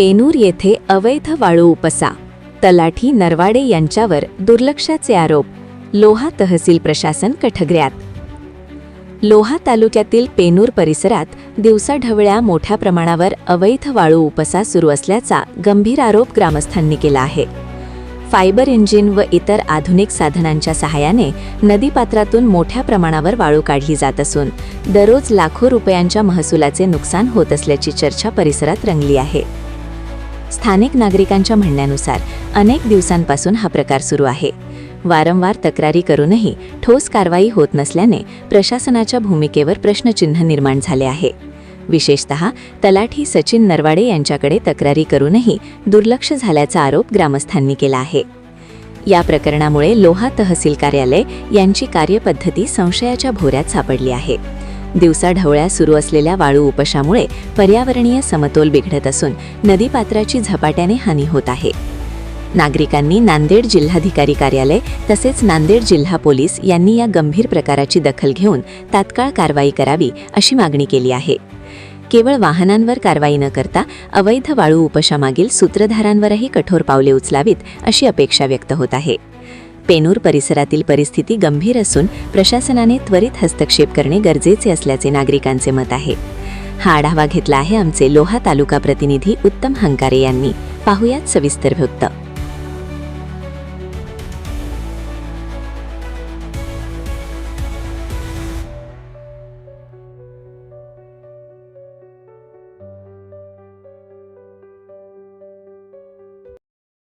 पेनूर येथे अवैध वाळू उपसा. तलाठी नरवाडे यांच्यावर दुर्लक्षाचे आरोप. लोहा तहसील प्रशासन कठगऱ्यात लोहा तालुक्यातील पेनूर परिसरात दिवसाढवळ्या मोठ्या प्रमाणावर अवैध वाळू उपसा सुरू असल्याचा गंभीर आरोप ग्रामस्थांनी केला आहे. फायबर इंजिन व इतर आधुनिक साधनांच्या सहाय्याने नदीपात्रातून मोठ्या प्रमाणावर वाळू काढली जात असून दररोज लाखो रुपयांच्या महसुलाचे नुकसान होत असल्याची चर्चा परिसरात रंगली आहे. स्थानिक नागरिकांच्या म्हणण्यानुसार अनेक दिवसांपासून हा प्रकार सुरू आहे. वारंवार तक्रारी करूनही ठोस कारवाई होत नसल्याने प्रशासनाच्या भूमिकेवर प्रश्नचिन्ह निर्माण झाले आहे. विशेषत तलाठी सचिन नरवाडे यांच्याकडे तक्रारी करूनही दुर्लक्ष झाल्याचा आरोप ग्रामस्थांनी केला आहे. या प्रकरणामुळे लोहा तहसील कार्यालय यांची कार्यपद्धती संशयाच्या भोऱ्यात सापडली आहे. दिवसाढवळ्या सुरू असलेल्या वाळू उपशामुळे पर्यावरणीय समतोल बिघडत असून नदीपात्राची झपाट्याने हानी होत आहे. नागरिकांनी नांदेड जिल्हाधिकारी कार्यालय तसेच नांदेड जिल्हा पोलीस यांनी या गंभीर प्रकाराची दखल घेऊन तात्काळ कारवाई करावी अशी मागणी केली आहे. केवळ वाहनांवर कारवाई न करता अवैध वाळू उपशामागील सूत्रधारांवरही कठोर पावले उचलावीत अशी अपेक्षा व्यक्त होत आहे. पेनूर परिसरातील परिस्थिती गंभीर असून प्रशासनाने त्वरित हस्तक्षेप करणे गरजेचे असल्याचे नागरिकांचे मत आहे. हा आढावा घेतला आहे आमचे लोहा तालुका प्रतिनिधी उत्तम हंकारे यांनी. पाहुयात सविस्तर वृत्त.